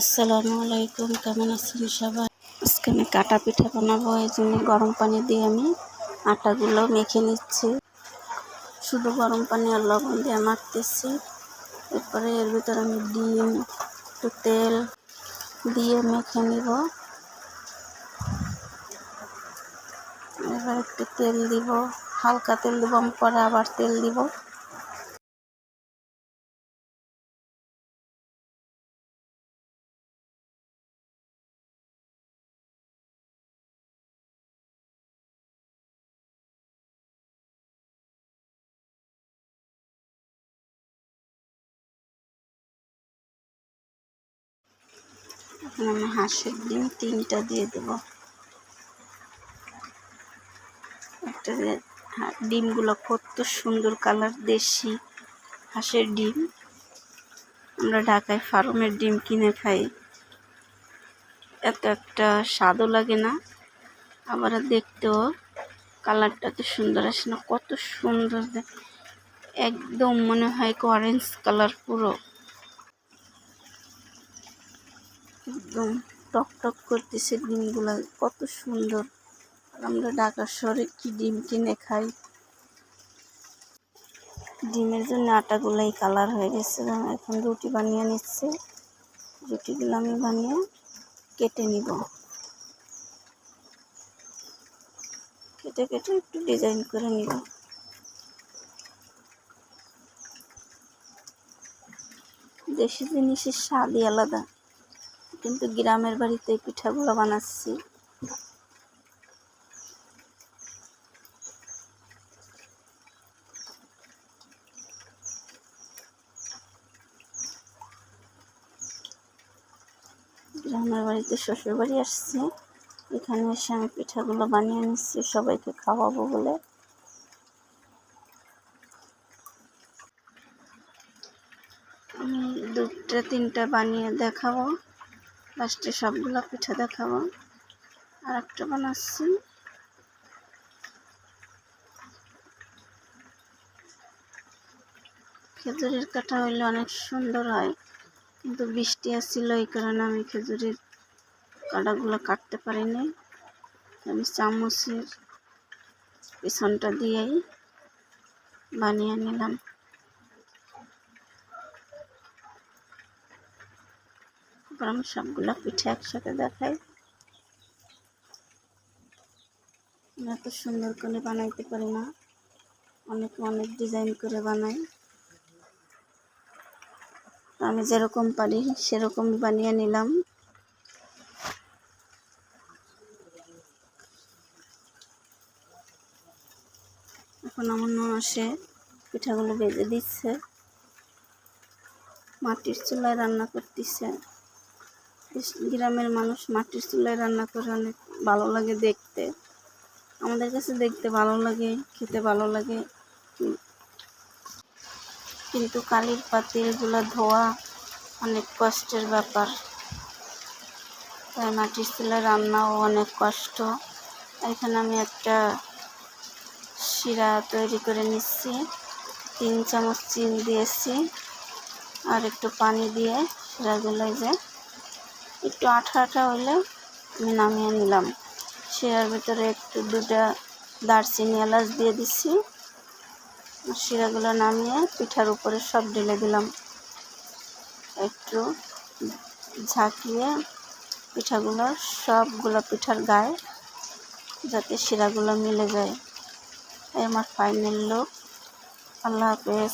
আসসালামু আলাইকুম, কেমন আছেন সবাই? আজকে আমি কাটা পিঠা বানাবো, এই জন্য গরম পানি দিয়ে আমি আটাগুলো মেখে নিচ্ছি। শুধু গরম পানি আর লবণ দিয়ে মাখতেছি। এরপরে এর ভিতরে আমি ডিম, একটু তেল দিয়ে মেখে নিব। এবার একটু তেল দিব, হালকা তেল দিব, আমি পরে আবার তেল দিব। এখন আমি হাঁসের ডিম তিনটা দিয়ে দেব। একটা ডিমগুলো কত সুন্দর কালার দেশি হাঁসের ডিম। আমরা ঢাকায় ফার্মের ডিম কিনে খাই। এত একটা স্বাদও লাগে না, আবার দেখতেও কালারটা তো সুন্দর আসে না, কত সুন্দর একদম মনে হয় অরেঞ্জ কালার পুরো। একদম টক টক করতেছে ডিমগুলো, কত সুন্দর। আর আমরা ঢাকা শহরে কি ডিম কিনে খাই? ডিমের জন্য আটাগুলো এই কালার হয়ে গেছে এখন রুটি বানিয়ে নিচ্ছে। রুটিগুলো আমি বানিয়ে কেটে নিব। কেটে কেটে একটু ডিজাইন করে নিব। দেশি জিনিসের স্বাদই আলাদা। কিন্তু গ্রামের বাড়িতে পিঠাগুলো বানাচ্ছি। গ্রামের বাড়িতে শ্বশুর বাড়ি আসছি। এখানে এসে আমি পিঠাগুলো বানিয়ে নিচ্ছি, সবাইকে খাওয়াবো বলে। দুটা তিনটা বানিয়ে দেখাবো। লাস্টে সবগুলো পিঠা দেখাবো। আর একটা বানাচ্ছি। খেজুরের কাঠা হইলে অনেক সুন্দর হয়, কিন্তু বৃষ্টি আসছিল এই কারণে আমি খেজুরের কাটাগুলো কাটতে পারিনি। আমি চামচের পিছনটা দিয়েই বানিয়ে নিলাম। আমি সবগুলো পিঠে একসাথে দেখাই। এত সুন্দর করে বানাইতে পারি না। অনেক অনেক ডিজাইন করে বানাই আমি যেরকম পারি সেরকম বানিয়ে নিলাম। এখন আমার আসে পিঠাগুলো বেজে দিচ্ছে। মাটির চুলায় রান্না করতেছে। গ্রামের মানুষ মাটির চুলায় রান্না করে অনেক ভালো লাগে দেখতে। আমাদের কাছে দেখতে ভালো লাগে, খেতে ভালো লাগে। কিন্তু কালির পাতিলগুলো ধোয়া অনেক কষ্টের ব্যাপার। তাই মাটির চুলায় রান্নাও অনেক কষ্ট। এখানে আমি একটা শিরা তৈরি করে নিচ্ছি। তিন চামচ চিনি দিয়েছি। আর একটু পানি দিয়ে শিরাগুলো যে একটু আঠা আঠা হলে আমি নামিয়ে নিলাম। শিরার ভিতরে একটু দুটা দারচিনি এলাচ দিয়ে দিচ্ছি শিরাগুলো নামিয়ে পিঠার উপরে সব ঢেলে দিলাম। একটু ঝাঁকিয়ে পিঠাগুলো সবগুলো পিঠার গায়ে যাতে শিরাগুলো মিলে যায়। এই আমার ফাইনাল লুক আল্লাহ হাফেজ।